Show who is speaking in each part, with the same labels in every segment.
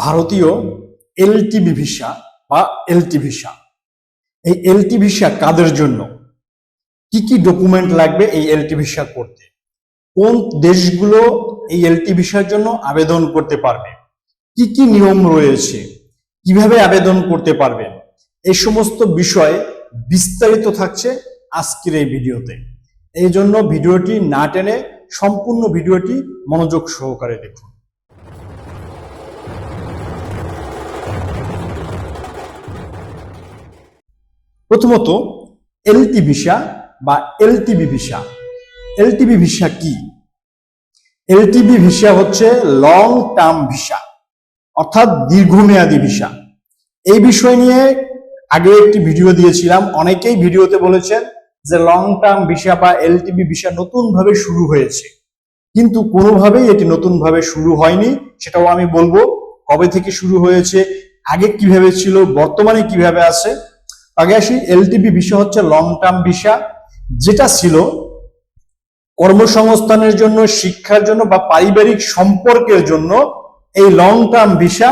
Speaker 1: ভারতীয় LTV visa বা LT visa. এই এলটি ভিসা কাদের জন্য? কি কি ডকুমেন্ট লাগবে এই এলটি ভিসা করতে? কোন দেশগুলো এই এলটি ভিসার জন্য আবেদন করতে পারবে? কি কি নিয়ম রয়েছে? কীভাবে আবেদন করতে পারবেন এই সমস্ত বিষয় বিস্তারিত থাকছে আজকের এই ভিডিওতে। এই জন্য ভিডিওটি না টেনে সম্পূর্ণ ভিডিওটি মনোযোগ সহকারে দেখুন। প্রথমত এলটি ভিসা বা এলটিবি ভিসা। এলটিবি ভিসা কি? এলটিবি ভিসা হচ্ছে লং টার্ম ভিসা, অর্থাৎ দীর্ঘমেয়াদী ভিসা। এই বিষয় নিয়ে আগে একটি ভিডিও দিয়েছিলাম, অনেকেই ভিডিওতে বলেছেন যে লং টার্ম ভিসা বা এলটিবি ভিসা নতুন ভাবে শুরু হয়েছে। কিন্তু কোনোভাবেই এটি নতুন ভাবে শুরু হয়নি, সেটাও আমি বলব, কবে থেকে শুরু হয়েছে, আগে কীভাবে ছিল, বর্তমানে কীভাবে আছে আগে আসি এলটিবি ভিসা হচ্ছে লং টার্ম ভিসা যেটা ছিল কর্মসংস্থানের জন্য, শিক্ষার জন্য বা পারিবারিক সম্পর্কের জন্য এই লং টার্ম ভিসা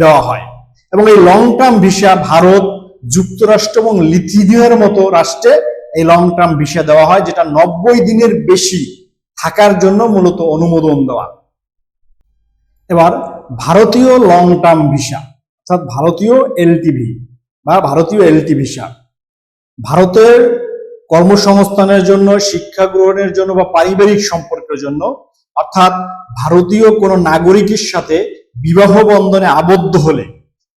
Speaker 1: দেওয়া হয়। এবং এই লং টার্ম ভিসা ভারত, যুক্তরাষ্ট্র এবং লিথিনিয়ার মতো রাষ্ট্রে এই লং টার্ম ভিসা দেওয়া হয়, যেটা নব্বই দিনের বেশি থাকার জন্য মূলত অনুমোদন দেওয়া। এবার ভারতীয় লং টার্ম ভিসা অর্থাৎ ভারতীয় এলটিভি বা ভারতীয় এলটি ভিসা। ভারতের কর্মসংস্থানের জন্য, শিক্ষা গ্রহণের জন্য বা পারিবারিক সম্পর্কের জন্য, অর্থাৎ ভারতীয় কোনো নাগরিকের সাথে বিবাহ বন্ধনে আবদ্ধ হলে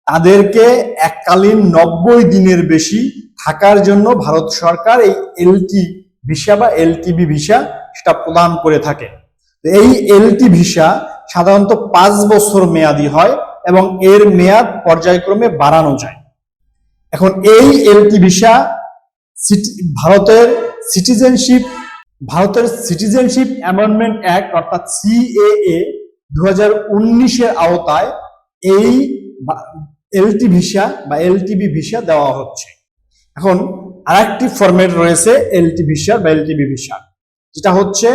Speaker 1: তাদেরকে এককালীন নব্বই দিনের বেশি থাকার জন্য ভারত সরকার এই এলটি ভিসা বা এলটিবি ভিসা সেটা প্রদান করে থাকে। এই এলটি ভিসা সাধারণত পাঁচ বছর মেয়াদি হয় এবং এর মেয়াদ পর্যায়ক্রমে বাড়ানো যায়। এখন এই এলটি ভিসা ভারতের সিটিজেনশিপ ভারতের সিটিজেনশিপ অ্যামেন্ডমেন্ট অ্যাক্ট অর্থাৎ সিএএ দু হাজার উনিশের আওতায় এই এলটি ভিসা বা এলটিবি ভিসা দেওয়া হচ্ছে। এখন আরেকটি ফরম্যাট রয়েছে এলটি ভিসা বা এলটিবি ভিসা যেটা হচ্ছে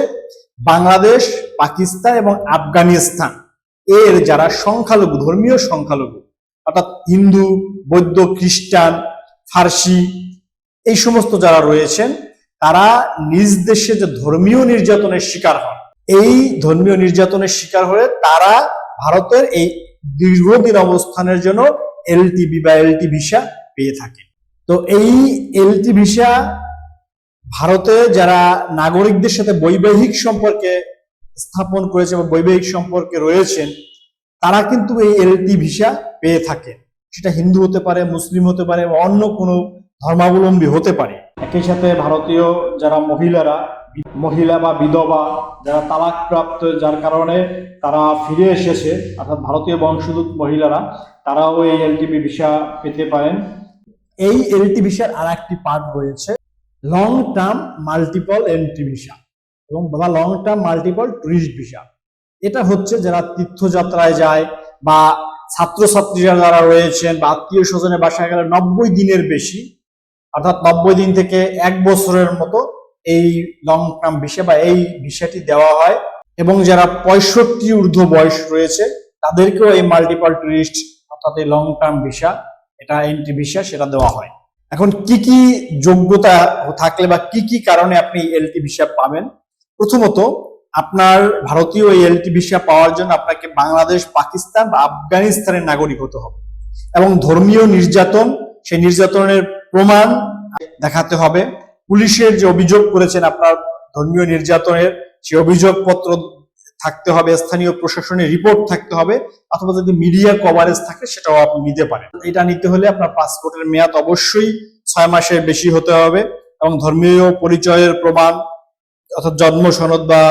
Speaker 1: বাংলাদেশ, পাকিস্তান এবং আফগানিস্তান। এর যারা সংখ্যালঘু, ধর্মীয় সংখ্যালঘু অর্থাৎ হিন্দু, বৌদ্ধ, খ্রিস্টান, ফার্সি, এই সমস্ত যারা রয়েছেন, তারা নিজ দেশে যে ধর্মীয় নির্যাতনের শিকার হন, এই ধর্মীয় নির্যাতনের শিকার হয়ে তারা ভারতের এই দীর্ঘদিন অবস্থানের জন্য এলটিবি বা এলটি ভিসা পেয়ে থাকে তো এই এলটি ভিসা ভারতে যারা নাগরিকদের সাথে বৈবাহিক সম্পর্কে স্থাপন করেছে বা বৈবাহিক সম্পর্কে রয়েছেন তারা কিন্তু এই এলটি ভিসা পেয়ে থাকে। সেটা হিন্দু হতে পারে মুসলিম হতে পারে বা অন্য কোনো ধর্মাবলম্বী হতে পারে। একই সাথে ভারতীয় যারা মহিলারা মহিলা বা বিধবা যারা তালাকপ্রাপ্ত যার কারণে তারা ফিরে এসেছে অর্থাৎ ভারতীয় বংশোদ্ভূত মহিলারা তারাও এই এলটিবি ভিসা পেতে পারেন। এই এলটি ভিসার আর একটি পার্ট রয়েছে long term multiple entry visa. এবং বা long term multiple tourist visa. এটা হচ্ছে যারা তীর্থযাত্রায় যায় বা ছাত্রছাত্রীরা যারা রয়েছেন বা আত্মীয় স্বজনের বাসায় গেলে নব্বই দিনের বেশি, অর্থাৎ নব্বই দিন থেকে এক বছরের মতো এই লং টার্ম ভিসা বা এই ভিসাটি দেওয়া হয়। এবং যারা পঁয়ষট্টি ঊর্ধ্ব বয়স রয়েছে, তাদেরকেও এই মাল্টিপল টুরিস্ট অর্থাৎ এই লং টার্ম ভিসা এটা এন্ট্রি ভিসা সেটা দেওয়া হয়। এখন কি কি যোগ্যতা থাকলে বা কি কি কারণে আপনি এলটি ভিসা পাবেন? প্রথমত আপনার ভারতীয় এই এলটি ভিসা পাওয়ার জন্য আপনাকে বাংলাদেশ, পাকিস্তান বা আফগানিস্তানের নাগরিক হতে হবে। এবং ধর্মীয় নির্যাতন, সেই নির্যাতনের প্রমাণ দেখাতে হবে। পুলিশের যে অভিযোগ করেছেন আপনার ধর্মীয় নির্যাতনের, সেই অভিযোগপত্র থাকতে হবে, স্থানীয় প্রশাসনের রিপোর্ট থাকতে হবে, অথবা যদি মিডিয়া কভারেজ থাকে, সেটাও আপনি নিতে পারেন। এটা নিতে হলে আপনার পাসপোর্টের মেয়াদ অবশ্যই ছয় মাসের বেশি হতে হবে এবং ধর্মীয় পরিচয়ের প্রমাণ, অর্থাৎ জন্ম, সনদ বা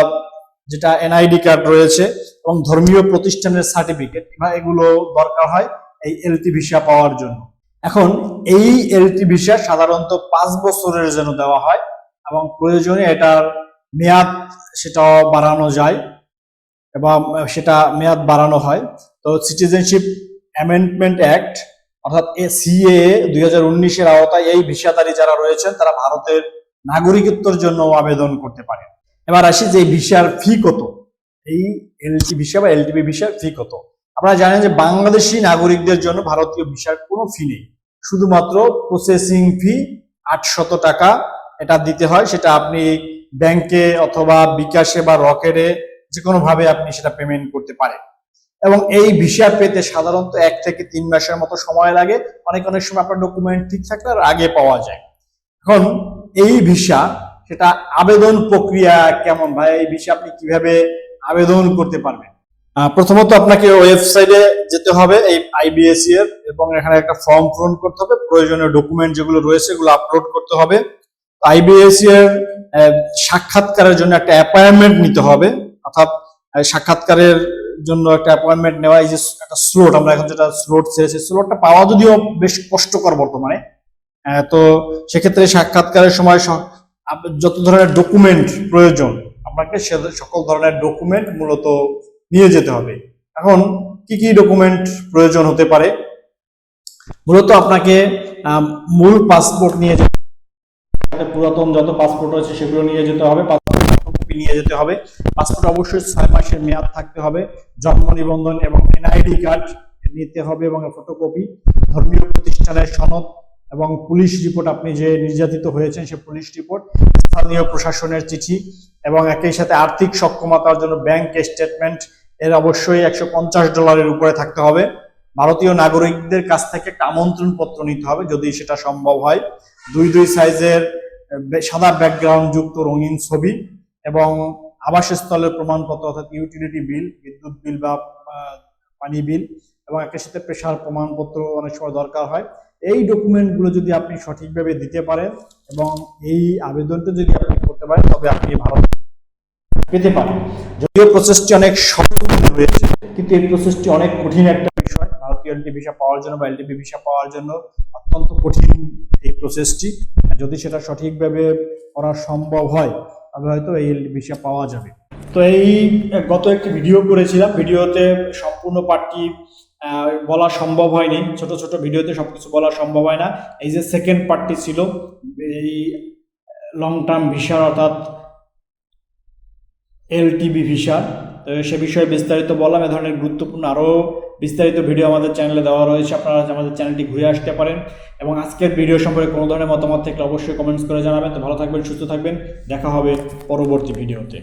Speaker 1: যেটা এনআইডি কার্ড রয়েছে এবং ধর্মীয় প্রতিষ্ঠানের সার্টিফিকেট এগুলো দরকার হয় এই এলটি ভিসা পাওয়ার জন্য। এখন এই এলটি ভিসা সাধারণত পাঁচ বছরের জন্য দেওয়া হয় এবং প্রয়োজনে এটার মেয়াদ সেটাও বাড়ানো যায় এবং সেটা মেয়াদ বাড়ানো হয়। তো সিটিজেনশিপ অ্যামেন্ডমেন্ট অ্যাক্ট অর্থাৎ এ সিএ দুই হাজার উনিশের আওতায় এই ভিসাধারী যারা রয়েছেন, তারা ভারতের নাগরিকত্বের জন্য আবেদন করতে পারে এবার আসি যে ভিসার ফি কত? এই এলটি ভিসা বা এলটিবি ভিসার ফি কত? আপনারা জানেন যে বাংলাদেশি নাগরিকদের জন্য ভারতীয় ভিসার কোনো ফি নেই। শুধুমাত্র প্রসেসিং ফি আটশত টাকা এটা দিতে হয়। সেটা আপনি ব্যাংকে অথবা বিকাশে বা রকেটে যে কোনো ভাবে আপনি সেটা পেমেন্ট করতে পারেন। এবং এই ভিসা পেতে সাধারণত এক থেকে তিন মাসের মতো সময় লাগে। অনেক অনেক সময় আপনার ডকুমেন্ট ঠিক থাকলে আর আগে পাওয়া যায়। এখন এই ভিসা সেটা আবেদন প্রক্রিয়া কেমন? ভাই, এই বিষয়ে আপনি কীভাবে আবেদন করতে পারবেন? প্রথমত আপনাকে ওয়েবসাইটে যেতে হবে, এই আইবিএসসি এর, এবং এখানে একটা ফর্ম পূরণ করতে হবে। প্রয়োজনীয় ডকুমেন্ট যেগুলো রয়েছে এগুলো আপলোড করতে হবে। আইবিএসসি এর সাক্ষাৎকারের জন্য একটা অ্যাপয়েন্টমেন্ট নিতে হবে। অর্থাৎ সাক্ষাৎকারের জন্য একটা অ্যাপয়েন্টমেন্ট নেওয়া, এই যে একটা স্লোট আমরা এখন যেটা স্লোট ছেড়েছি স্লোটটা পাওয়া যদিও বেশ কষ্টকর বর্তমানে। তো সেক্ষেত্রে সাক্ষাৎকারের সময় যত ধরনের ডকুমেন্ট প্রয়োজন, আপনাকে সে- সকল ধরনের ডকুমেন্ট মূলত নিয়ে যেতে হবে। এখন, কি কি ডকুমেন্ট প্রয়োজন হতে পারে? মূলত আপনাকে মূল পাসপোর্ট নিয়ে যেতে। পুরাতন যত পাসপোর্ট রয়েছে, সেগুলো নিয়ে যেতে হবে। কপি নিয়ে যেতে হবে। পাসপোর্ট অবশ্যই ছয় মাসের মেয়াদ থাকতে হবে। জন্ম নিবন্ধন এবং এনআইডি কার্ড নিতে হবে এবং ফটোকপি ধর্মীয় প্রতিষ্ঠানের সনদ এবং পুলিশ রিপোর্ট আপনি যে নির্যাতিত হয়েছেন, সে পুলিশ রিপোর্ট স্থানীয় প্রশাসনের চিঠি এবং একই সাথে আর্থিক সক্ষমতার জন্য ব্যাংক স্টেটমেন্ট এর অবশ্যই একশো পঞ্চাশ ডলারের উপরে থাকতে হবে। ভারতীয় নাগরিকদের কাছ থেকে একটা আমন্ত্রণ পত্র নিতে হবে যদি সেটা সম্ভব হয়। দুই দুই সাইজের সাদা ব্যাকগ্রাউন্ড যুক্ত রঙিন ছবি এবং আবাসস্থলের প্রমাণপত্র অর্থাৎ ইউটিলিটি বিল বিদ্যুৎ বিল বা পানি বিল এবং একই সাথে পেশার প্রমাণপত্র অনেক সময় দরকার হয়। এই ডকুমেন্টগুলো যদি আপনি সঠিকভাবে দিতে পারেন এবং এই আবেদনটা যদি আপনি করতে পারেন তবে আপনি ভারত পেতে পারেন। যদিও প্রসেসটি অনেক সহজ হয়েছে কিন্তু এই প্রসেসটি অনেক কঠিন একটা বিষয়। ভারতীয় এলটি ভিসা পাওয়ার জন্য বা এলটিপি ভিসা পাওয়ার জন্য অত্যন্ত কঠিন এই প্রসেসটি যদি সেটা সঠিকভাবে করা সম্ভব হয় তবে হয়তো এই এলটি ভিসা পাওয়া যাবে। তো এই গত একটি ভিডিও করেছিলাম। ভিডিওতে সম্পূর্ণ পার্টটি আহ, বলা সম্ভব হয়নি। ছোট ছোট ভিডিওতে সব কিছু বলা সম্ভব হয় না। এই যে সেকেন্ড পার্টটি ছিল, এই লং টার্ম ভিসার অর্থাৎ এলটিবি ভিসা তো সে বিষয়ে বিস্তারিত বললাম। এ ধরনের গুরুত্বপূর্ণ আরও বিস্তারিত ভিডিও আমাদের চ্যানেলে দেওয়া রয়েছে। আপনারা আমাদের চ্যানেলটি ঘুরে আসতে পারেন। এবং আজকের ভিডিও সম্পর্কে কোনো ধরনের মতামত থাকলে অবশ্যই কমেন্টস করে জানাবেন। তো ভালো থাকবেন, সুস্থ থাকবেন। দেখা হবে পরবর্তী ভিডিওতে